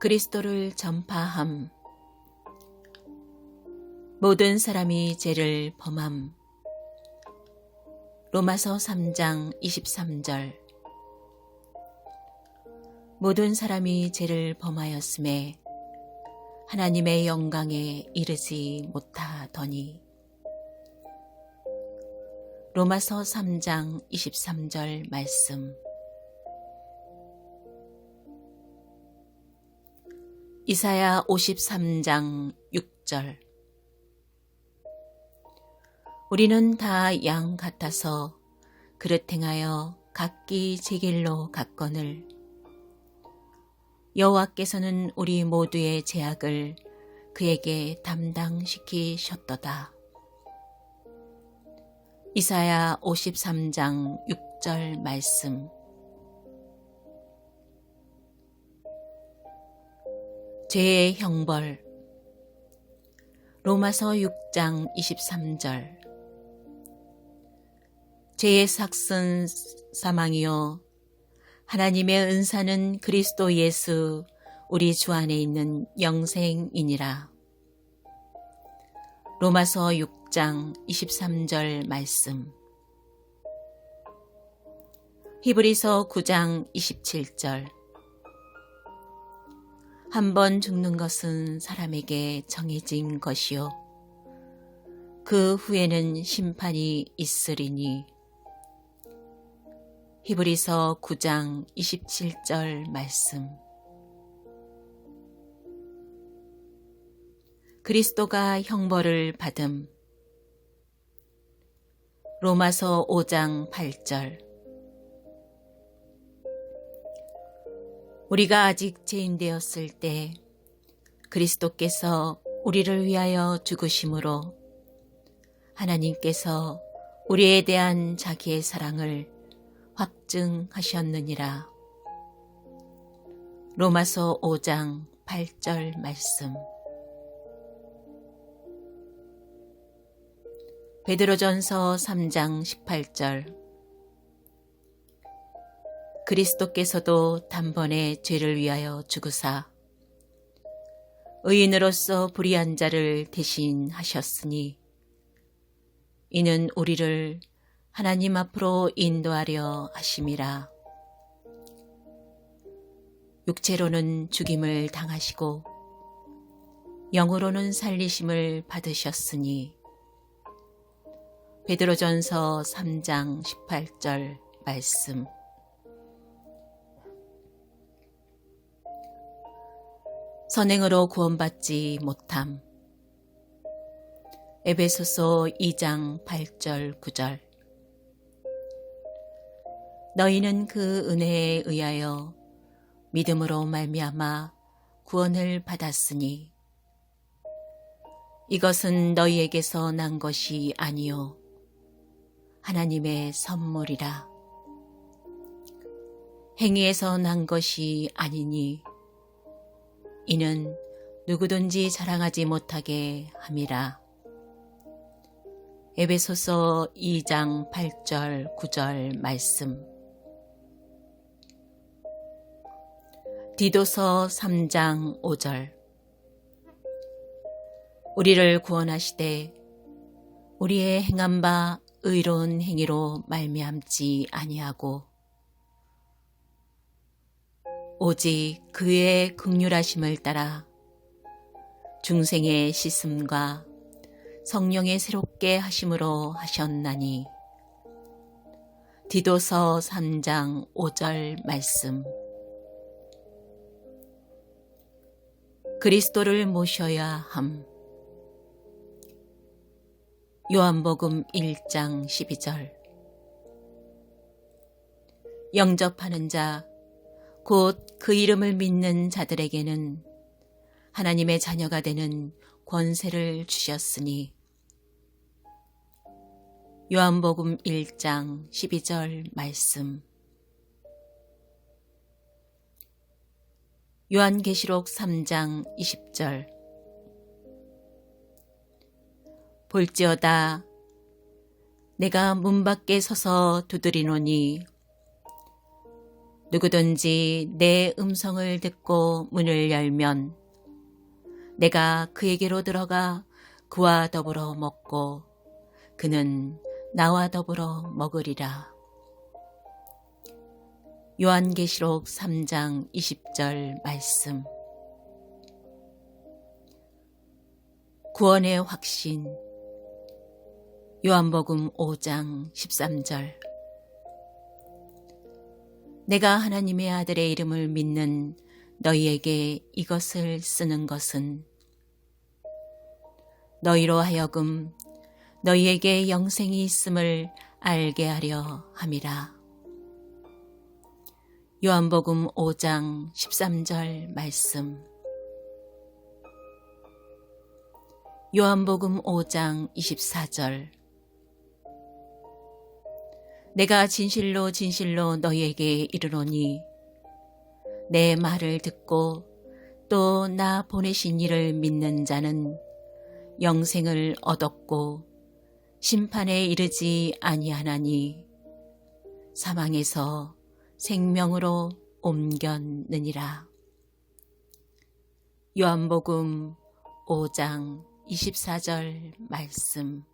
그리스도를 전파함. 모든 사람이 죄를 범함. 로마서 3장 23절. 모든 사람이 죄를 범하였음에 하나님의 영광에 이르지 못하더니. 로마서 3장 23절 말씀. 이사야 53장 6절. 우리는 다 양 같아서 그릇 행하여 각기 제 길로 갔거늘. 여호와께서는 우리 모두의 제약을 그에게 담당시키셨도다. 이사야 53장 6절 말씀 죄의 형벌. 로마서 6장 23절. 죄의 삭슨 사망이요 하나님의 은사는 그리스도 예수 우리 주 안에 있는 영생이니라. 로마서 6장 23절 말씀. 히브리서 9장 27절 한 번 죽는 것은 사람에게 정해진 것이요. 그 후에는 심판이 있으리니. 히브리서 9장 27절 말씀. 그리스도가 형벌을 받음. 로마서 5장 8절. 우리가 아직 죄인되었을 때 그리스도께서 우리를 위하여 죽으심으로 하나님께서 우리에 대한 자기의 사랑을 확증하셨느니라. 로마서 5장 8절 말씀. 베드로전서 3장 18절. 그리스도께서도 단번에 죄를 위하여 죽으사 의인으로서 불의한 자를 대신하셨으니 이는 우리를 하나님 앞으로 인도하려 하심이라. 육체로는 죽임을 당하시고 영으로는 살리심을 받으셨으니 베드로전서 3장 18절 말씀 선행으로 구원받지 못함. 에베소서 2장 8절 9절. 너희는 그 은혜에 의하여 믿음으로 말미암아 구원을 받았으니 이것은 너희에게서 난 것이 아니요. 하나님의 선물이라. 행위에서 난 것이 아니니 이는 누구든지 자랑하지 못하게 함이라. 에베소서 2장 8절 9절 말씀 디도서 3장 5절 우리를 구원하시되 우리의 행한 바 의로운 행위로 말미암지 아니하고 오직 그의 극률하심을 따라 중생의 씻음과 성령의 새롭게 하심으로 하셨나니. 디도서 3장 5절 말씀. 그리스도를 모셔야 함. 요한복음 1장 12절. 영접하는 자 곧 그 이름을 믿는 자들에게는 하나님의 자녀가 되는 권세를 주셨으니. 요한복음 1장 12절 말씀. 요한계시록 3장 20절. 볼지어다 내가 문 밖에 서서 두드리노니 누구든지 내 음성을 듣고 문을 열면 내가 그에게로 들어가 그와 더불어 먹고 그는 나와 더불어 먹으리라. 요한계시록 3장 20절 말씀. 구원의 확신. 요한복음 5장 13절 내가 하나님의 아들의 이름을 믿는 너희에게 이것을 쓰는 것은 너희로 하여금 너희에게 영생이 있음을 알게 하려 함이라. 요한복음 5장 13절 말씀 요한복음 5장 24절 내가 진실로 진실로 너희에게 이르노니 내 말을 듣고 또 나 보내신 이를 믿는 자는 영생을 얻었고 심판에 이르지 아니하나니 사망에서 생명으로 옮겼느니라. 요한복음 5장 24절 말씀